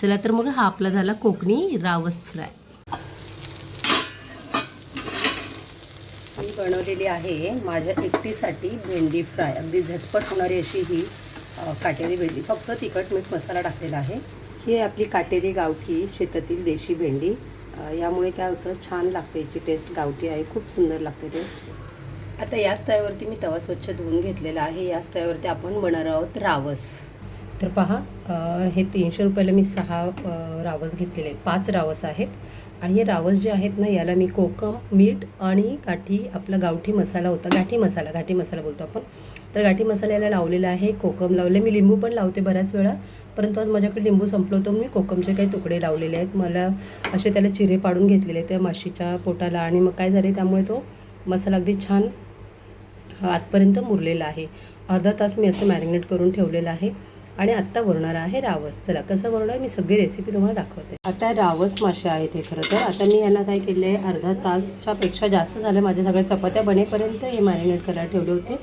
चला तर मग हा आपला झाला कोकणी रावस फ्राय. मी बनवलेली आहे माझ्या एकटीसाठी भेंडी फ्राय. अगदी झटपट होणारी अशी ही काटेरी भेंडी. फक्त तिखट मीठ मसाला टाकलेला आहे. ही आपली काटेरी गावठी शेतातील देशी भेंडी. यामुळे काय होतं छान लागते याची टेस्ट गावठी आहे खूप सुंदर लागते टेस्ट आता याच तव्यावरती मी तवा स्वच्छ धुवून घेतलेला आहे. याच तव्यावरती आपण बनणार आहोत रावस. तर पहा हे तीनशे रुपयाला मी सहा रावस घेतलेले आहेत. पाच रावस आहेत. आणि हे रावस जे आहेत ना याला मी कोकम मीठ आणि गाठी आपला गावठी मसाला होता. गाठी मसाला गाठी मसाला बोलतो आपण. तर गाठी मसाला याला लावलेला आहे. कोकम लावले. मी लिंबू पण लावते बऱ्याच वेळा. परंतु आज माझ्याकडे लिंबू संपलो होतो मी कोकमचे काही तुकडे लावलेले आहेत. मला असे त्याला चिरे पाडून घेतलेले आहेत त्या माशीच्या पोटाला. आणि मग काय झाले त्यामुळे तो मसाला अगदी छान आतपर्यंत मुरलेला आहे. अर्धा तास मी असं मॅरिनेट करून ठेवलेलं आहे. आणि आत्ता वरणार आहे रावस. चला कसं वरणार? मी सगळी रेसिपी तुम्हाला दाखवते. आता रावस मासे आहेत हे खरं तर. आता मी यांना काय केलं आहे अर्धा तासच्या पेक्षा जास्त झालं माझ्या सगळ्या चपात्या बनेपर्यंत हे मॅरिनेट करायला ठेवले होते.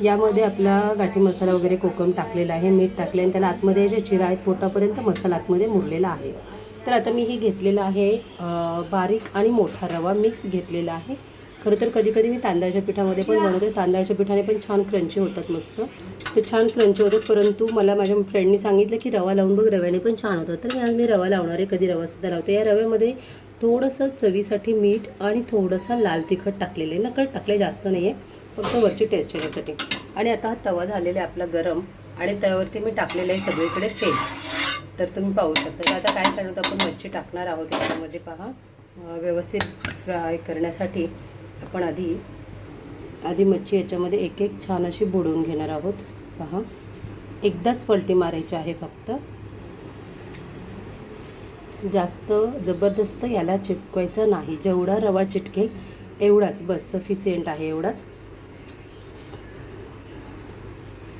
यामध्ये आपला गाठी मसाला वगैरे कोकम टाकलेला आहे मीठ टाकले आणि त्याला आतमध्ये जे चिरा आहेत पोटापर्यंत मसाला आतमध्ये मुरलेला आहे. तर आता मी हे घेतलेलं आहे बारीक आणि मोठा रवा मिक्स घेतलेला आहे. खरं तर कधी कधी मी तांदळाच्या पिठामध्ये पण बनवते. तांदळाच्या पिठाने पण छान क्रंची होतात मस्त. ते छान क्रंची होतात परंतु मला माझ्या फ्रेंडनी सांगितलं की रवा लावून बघ रव्याने पण छान होतं तर मी आज मी रवा लावणार आहे कधी रवासुद्धा लावते. या रव्यामध्ये थोडंसं चवीसाठी मीठ आणि थोडंसं लाल तिखट टाकलेलं आहे. नकळत टाकले जास्त नाही आहे फक्त वरची टेस्ट येण्यासाठी. आणि आता हा तवा झालेला आहे आपला गरम. आणि त्यावरती मी टाकलेलं आहे सगळीकडे तेल. तर तुम्ही पाहू शकता. तर आता काय करणार आपण मच्छी टाकणार आहोत त्याच्यामध्ये पहा. व्यवस्थित फ्राय करण्यासाठी. आपण आधी आधी मच्छी याच्यामध्ये एक एक छान अशी बुडवून घेणार आहोत. पहा. एकदाच पलटी मारायची आहे फक्त. जास्त जबरदस्त याला चिटकवायचं नाही. जेवढा रवा चिटकेल एवढाच. बस सफिशियंट आहे एवढाच.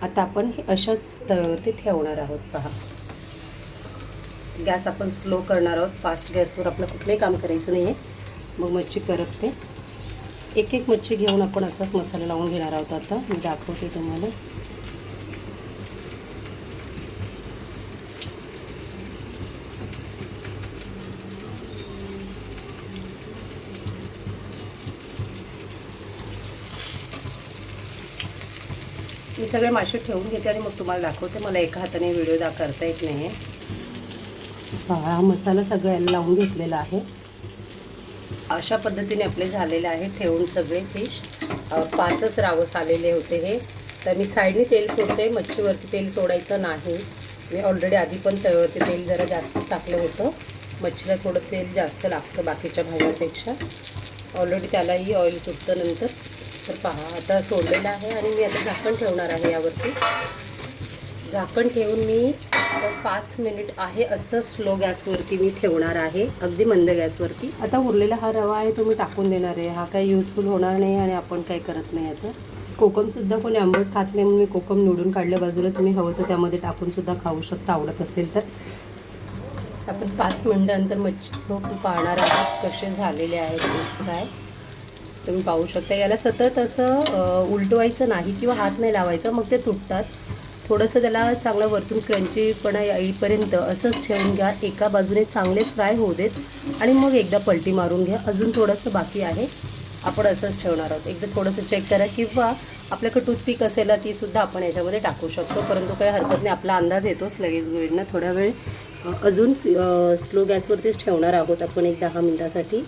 आता आपण हे अशाच तव्यावरती ठेवणार आहोत. पहा. गॅस आपण स्लो करणार आहोत. फास्ट गॅसवर आपलं कुठलंही काम करायचं नाही आहे मग मच्छी करपते. एक एक मच्छी घेऊन आपण असाच मसाला लावून घेणार आहोत आता. मी दाखवते तुम्हाला. मी सगळे मासे ठेवून घेते आणि मग तुम्हाला दाखवते. मला एका हाताने व्हिडिओ दा करता येत नाही हा मसाला सगळ्याला लावून घेतलेला आहे. अशा पद्धतीने आपले झालेले आहे ठेवून सगळे फिश पाचच रावस आलेले होते हे. तर मी साईडने तेल सोडते मच्छीवरती तेल सोडायचं नाही. मी ऑलरेडी आधी पण तव्यावरती तेल जरा जास्तच टाकलं होतं. मच्छीला थोडं तेल जास्त लागतं बाकीच्या भाज्यांपेक्षा ऑलरेडी त्यालाही ऑइल सुटतं नंतर. तर पहा आता सोडलेलं आहे आणि मी आता झाकण ठेवणार आहे यावरती. झाकण ठेवून मी आता पाच मिनिट आहे असं स्लो गॅसवरती मी ठेवणार आहे. अगदी मंद गॅसवरती आता उरलेला हा रवा आहे तो मी टाकून देणार आहे. हा काही युजफुल होणार नाही आणि आपण काही करत नाही याचं. कोकमसुद्धा कोणी आंबट खात नाही म्हणून मी कोकम निवडून काढल्या बाजूला तुम्ही हवं तर त्यामध्ये टाकून सुद्धा खाऊ शकता आवडत असेल तर. आपण पाच मिनिटानंतर मच्छी पाहणार आहोत. कसे झालेले आहेत फ्राय तुम्ही पाहू शकता. याला सतत असं उलटवायचं नाही किंवा हात नाही लावायचा मग ते तुटतात. थोडंसं त्याला चांगलं वरतून क्रंचीपणा येईपर्यंत असंच ठेवून घ्या. एका बाजूने चांगले फ्राय होऊ देत. आणि मग एकदा पलटी मारून घ्या. अजून थोडंसं बाकी आहे. आपण असंच ठेवणार आहोत. एकदा थोडंसं चेक करा किंवा आपल्याकडे टूथपिक असेल ना आपण याच्यामध्ये टाकू शकतो. परंतु काही हरकत नाही. आपला अंदाज येतोच लगेच वेळनं. थोडा वेळ अजून स्लो गॅसवरतीच ठेवणार आहोत आपण एक दहा मिनटासाठी.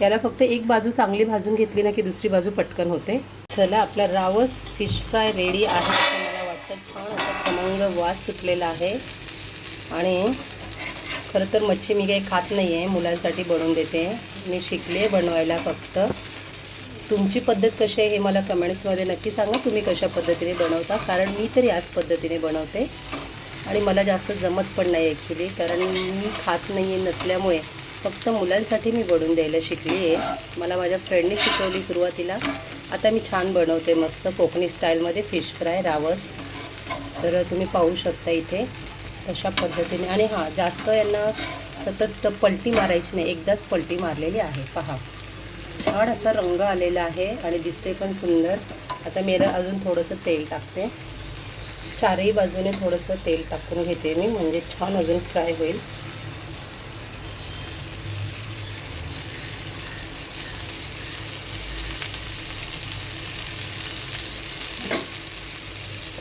याला फक्त एक बाजू चांगली भाजून घेतली ना की दुसरी बाजू पटकन होते. चला आपला रावस फिश फ्राय रेडी आहे. असं मला वाटतं छान असा खमंग वास सुटलेला आहे. आणि खरं तर मच्छी मी काही खात नाही आहे मुलांसाठी बनवून देते. मी शिकले बनवायला फक्त. तुमची पद्धत कशी आहे हे मला कमेंट्समध्ये नक्की सांगा. तुम्ही कशा पद्धतीने बनवता? कारण मी तर याच पद्धतीने बनवते. आणि मला जास्त जमत पण नाही ॲक्च्युली कारण मी खात नाही आहे नसल्यामुळे फक्त मुलांसाठी मी बनवून द्यायला शिकली आहे मला माझ्या फ्रेंडने शिकवली सुरुवातीला. आता मी छान बनवते मस्त कोकणी स्टाईलमध्ये फिश फ्राय रावस. तर तुम्ही पाहू शकता इथे तशा पद्धतीने. आणि हां जास्त यांना सतत पलटी मारायची नाही एकदाच पलटी मारलेली आहे. पहा. छान असा रंग आलेला आहे आणि दिसते पण सुंदर. आता मी याला अजून थोडंसं तेल टाकते. चारही बाजूने थोडंसं तेल टाकून घेते मी म्हणजे छान अजून फ्राय होईल.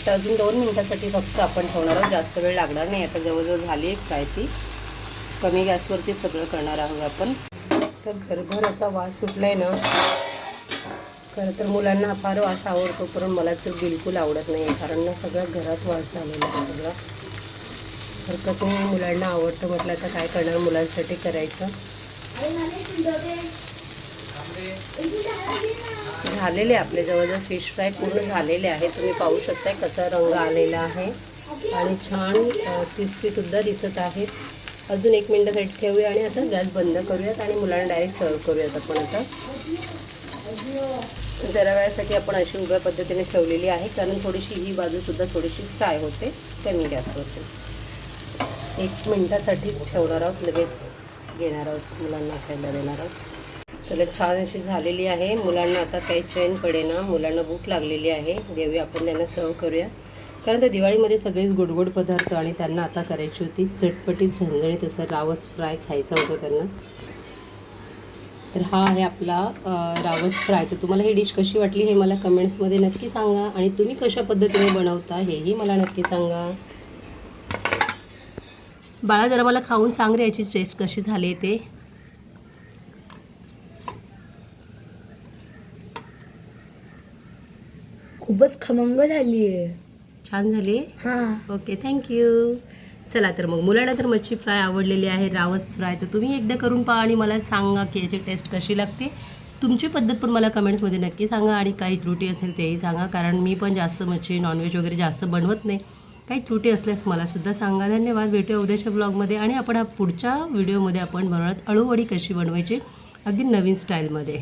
आता अजून दोन मिनटासाठी फक्त आपण ठेवणार आहोत. जास्त वेळ लागणार नाही. आता जवळजवळ झाली आहे फ्राय ती. कमी गॅसवरती सगळं करणार आहोत आपण. तर घरभर असा वास सुटलाय ना. खरं तर मुलांना हा फार वास आवडतो पण मला तर बिलकुल आवडत नाही. कारण ना सगळ्या घरात वास आलेला आहे सगळा. हरकत नाही. मुलांना आवडतं म्हटलं तर काय करणार? मुलांसाठी करायचं. झालेले आपले जवळजवळ फिश फ्राय पूर्ण झालेले आहे तुम्ही पाहू शकताय कसा रंग आलेला आहे. आणि छान क्रिस्पीसुद्धा दिसत आहेत. अजून एक मिनटासाठी ठेवूया आणि आता गॅस बंद करूयात आणि मुलांना डायरेक्ट सर्व करूयात आपण आता. जरा वेळासाठी आपण अशी उभ्या पद्धतीने ठेवलेली आहे. कारण थोडीशी ही बाजूसुद्धा थोडीशी फ्राय होते. कमी गॅसवरती एक मिनटासाठीच ठेवणार आहोत. लगेच घेणार आहोत. मुलांना खायला देणार आहोत. चला छान अशी झालेली आहे. मुलांना आता काही चैन पडेना. मुलांना भूक लागलेली आहे. देऊया आपण त्यांना सर्व करूया. कारण त्या दिवाळीमध्ये सगळेच गोडगोड पदार्थ आणि त्यांना आता करायची होती. चटपटीत झणझणीत असं रावस फ्राय खायचा होता त्यांना. तर हा आहे आपला रावस फ्राय. तर तुम्हाला ही डिश कशी वाटली हे मला कमेंट्समध्ये नक्की सांगा. आणि तुम्ही कशा पद्धतीने बनवता हेही मला नक्की सांगा. बाळा जरा मला खाऊन सांग रे याची टेस्ट कशी झाली ते. खूपच खमंग झाली आहे छान झाली? हां. ओके थँक्यू चला तर मग मुलांना तर मच्छी फ्राय आवडलेली आहे रावस फ्राय. तर तुम्ही एकदा करून पहा आणि मला सांगा की याची टेस्ट कशी लागते. तुमची पद्धत पण मला कमेंट्समध्ये नक्की सांगा आणि काही त्रुटी असेल तेही सांगा कारण मी पण जास्त मच्छी नॉनव्हेज वगैरे जास्त बनवत नाही. काही त्रुटी असल्यास मला सुद्धा सांगा. धन्यवाद. भेटूया उद्याच्या ब्लॉगमध्ये आणि आपण हा पुढच्या व्हिडिओमध्ये आपण बनवणार. अळूवडी कशी बनवायची? अगदी नवीन स्टाईलमध्ये